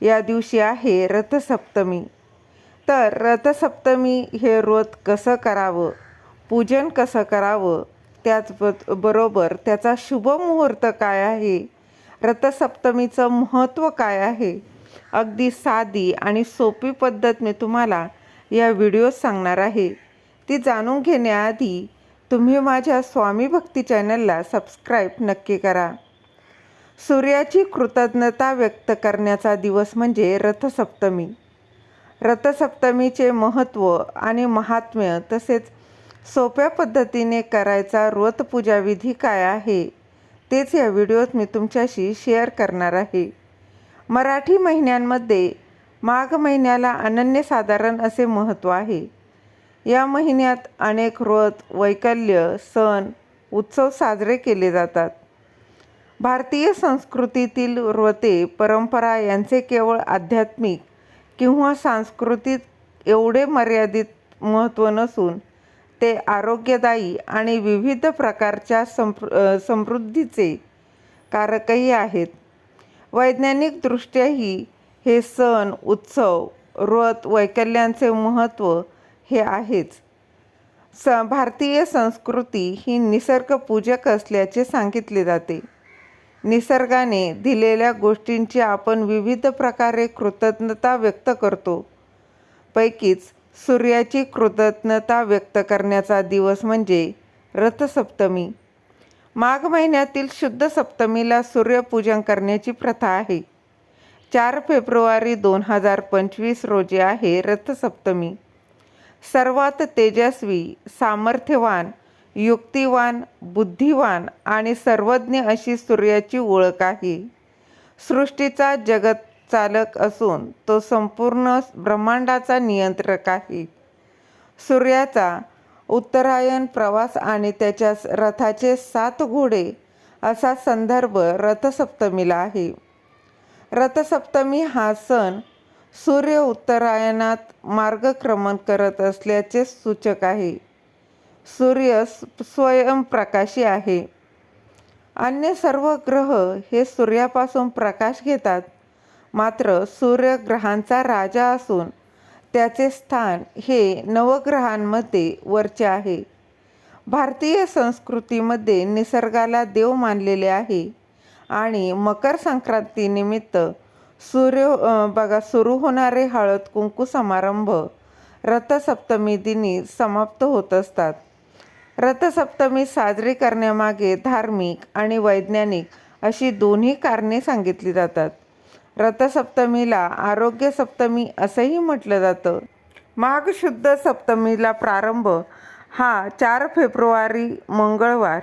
या दिवशी आहे रथसप्तमी. तर रथसप्तमी हे व्रत कसं करावं? पूजन कसं करावं? त्याच बरोबर त्याचा शुभ मुहूर्त काय आहे? रथसप्तमीचं महत्त्व काय आहे? अगदी साधी आणि सोपी पद्धत मी तुम्हाला या व्हिडिओ सांगणार आहे. ती जाणून घेण्याआधी तुम्ही माझ्या स्वामी भक्ती चॅनलला सबस्क्राईब नक्की करा. सूर्याची कृतज्ञता व्यक्त करण्याचा दिवस म्हणजे रथसप्तमी. रथसप्तमीचे महत्त्व आणि महात्म्य तसेच सोप्या पद्धतीने करायचा व्रतपूजा विधी काय आहे तेच या व्हिडिओत मी तुमच्याशी शेअर करणार आहे. मराठी महिन्यांमध्ये माघ महिन्याला अनन्यसाधारण असे महत्त्व आहे. या महिन्यात अनेक व्रत वैकल्य सण उत्सव साजरे केले जातात. भारतीय संस्कृतीतील व्रते परंपरा यांचे केवळ आध्यात्मिक किंवा सांस्कृतिक एवढे मर्यादित महत्त्व नसून ते आरोग्यदायी आणि विविध प्रकारच्या संप्र समृद्धीचे कारकही आहेत. वैज्ञानिकदृष्ट्याही हे सण उत्सव व्रत वैकल्यांचे महत्त्व हे आहेच. स भारतीय संस्कृती ही निसर्गपूजक असल्याचे सांगितले जाते. निसर्गाने दिलेल्या गोष्टींची आपण विविध प्रकारे कृतज्ञता व्यक्त करतो. पैकीच सूर्याची कृतज्ञता व्यक्त करण्याचा दिवस म्हणजे रथसप्तमी. माघ महिन्यातील शुद्ध सप्तमीला सूर्यपूजन करण्याची प्रथा आहे. चार फेब्रुवारी दोन हजार पंचवीस रोजी आहे रथसप्तमी. सर्वात तेजस्वी सामर्थ्यवान युक्तिवान बुद्धिवान आणि सर्वज्ञ अशी सूर्याची ओळख आहे. सृष्टीचा जगत चालक असून तो संपूर्ण ब्रह्मांडाचा नियंत्रक आहे. सूर्याचा उत्तरायण प्रवास आणि त्याच्या रथाचे सात घोडे असा संदर्भ रथसप्तमीला आहे. रथसप्तमी हा सण सूर्य उत्तरायणात मार्गक्रमण करत असल्याचे सूचक आहे. सूर्य स्वयंप्रकाशी आहे. अन्य सर्व ग्रह हे सूर्यापासून प्रकाश घेतात. मात्र सूर्य ग्रहांचा राजा असून त्याचे स्थान हे नवग्रहांमध्ये वरचे आहे. भारतीय संस्कृतीमध्ये निसर्गाला देव मानलेले आहे आणि मकर संक्रांतीनिमित्त सूर्य बघा सुरू होणारे हळद कुंकू समारंभ रथसप्तमी दिनी समाप्त होत असतात. रथसप्तमी साजरी करण्यामागे धार्मिक आणि वैज्ञानिक अशी दोन्ही कारणे सांगितली जातात. रथसप्तमीला आरोग्य सप्तमी असंही म्हटलं जातं. माघ शुद्ध सप्तमीला प्रारंभ हा चार फेब्रुवारी मंगळवार.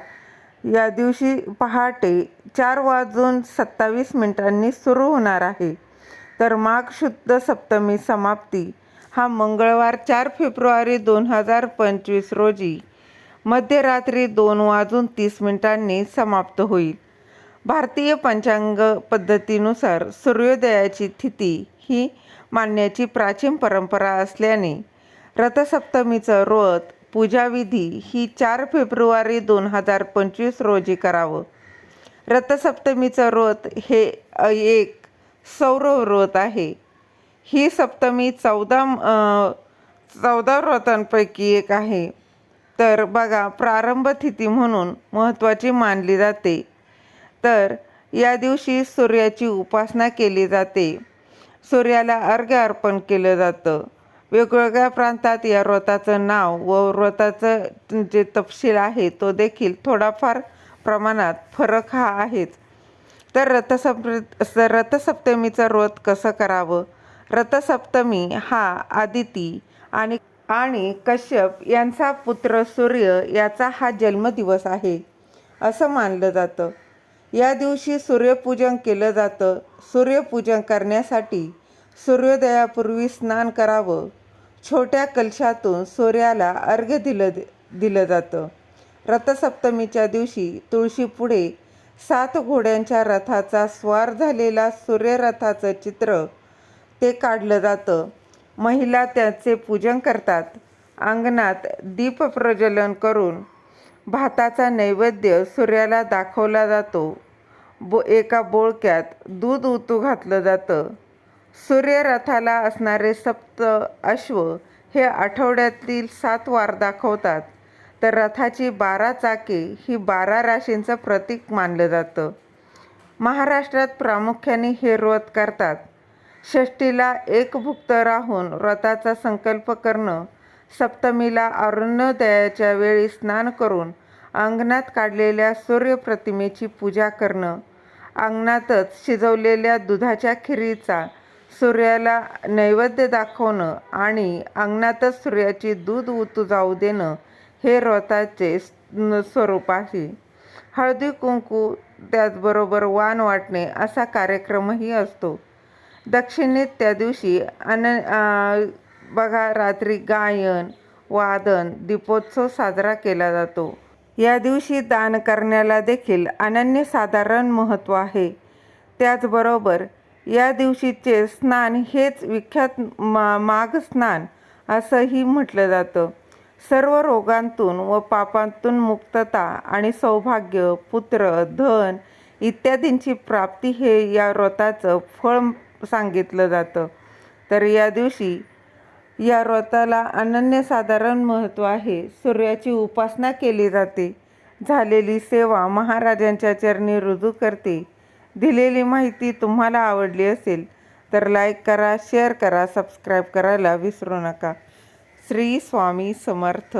या दिवशी पहाटे चार वाजून सत्तावीस मिनिटांनी सुरू होणार आहे. तर माघ शुद्ध सप्तमी समाप्ती हा मंगळवार चार फेब्रुवारी दोन हजार पंचवीस रोजी मध्यरात्री दोन वाजून तीस मिनिटांनी समाप्त होईल. भारतीय पंचांग पद्धतीनुसार सूर्योदयाची तिथी ही मानण्याची प्राचीन परंपरा असल्याने रथसप्तमीचं व्रत पूजाविधी ही चार फेब्रुवारी दोन हजार पंचवीस रोजी करावं. रथसप्तमीचं व्रत हे एक सौर व्रत आहे. ही सप्तमी चौदा चौदा व्रतांपैकी एक आहे. तर बघा प्रारंभ तिथी म्हणून महत्त्वाची मानली जाते. तर या दिवशी सूर्याची उपासना केली जाते. सूर्याला अर्घ्य अर्पण केलं जातं. वेगवेगळ्या प्रांतात या व्रताचं नाव व व्रताचं जे तपशील आहे तो देखील थोडाफार प्रमाणात फरक हा आहेच. तर रथसप रथसप्तमीचं व्रत कसं करावं? रथसप्तमी हा आदिती आणि आणि कश्यप यांचा पुत्र सूर्य याचा हा जन्मदिवस आहे असं मानलं जातं. या दिवशी सूर्यपूजन केलं जातं. सूर्यपूजन करण्यासाठी सूर्योदयापूर्वी स्नान करावं. छोट्या कलशातून सूर्याला अर्घ्य दिलं दिलं जातं. रथसप्तमीच्या दिवशी तुळशीपुढे सात घोड्यांच्या रथाचा स्वार झालेला सूर्यरथाचं चित्र ते काढलं जातं. महिला त्याचे पूजन करतात. अंगणात दीप प्रज्वलन करून भाताचा नैवेद्य सूर्याला दाखवला जातो. बो एका बोळक्यात दूध उतू घातलं जातं. सूर्यरथाला असणारे सप्त अश्व हे आठवड्यातील सात वार दाखवतात. तर रथाची बारा चाके ही बारा राशींचं प्रतीक मानलं जातं. महाराष्ट्रात प्रामुख्याने हे व्रत करतात. षष्टीला एकभुक्त राहून व्रताचा संकल्प करणं सप्तमीला अरुणोदयाच्या वेळी स्नान करून अंगणात काढलेल्या सूर्यप्रतिमेची पूजा करणं अंगणातच शिजवलेल्या दुधाच्या खिरीचा सूर्याला नैवेद्य दाखवणं आणि अंगणातच सूर्याची दूध उतू जाऊ देणं हे व्रताचे स्वरूप आहे. हळदी कुंकू त्याचबरोबर वाण वाटणे असा कार्यक्रमही असतो. दक्षिणेत त्या दिवशी अन बघा रात्री गायन वादन दीपोत्सव साजरा केला जातो. या दिवशी दान करण्याला देखील अनन्यसाधारण महत्त्व आहे. त्याचबरोबर या दिवशीचे स्नान हेच विख्यात मा माघ स्नान असंही म्हटलं जातं. सर्व रोगांतून व पापांतून मुक्तता आणि सौभाग्य पुत्र धन इत्यादींची प्राप्ती हे या व्रताचं फळ सांगितलं जातं. तर या दिवशी या व्रताला अनन्यसाधारण महत्त्व आहे. सूर्याची उपासना केली जाते. झालेली सेवा महाराजांच्या चरणी रुजू करते. दिलेली माहिती तुम्हाला आवडली असेल तर लाईक करा शेअर करा सबस्क्राईब करायला विसरू नका. श्री स्वामी समर्थ.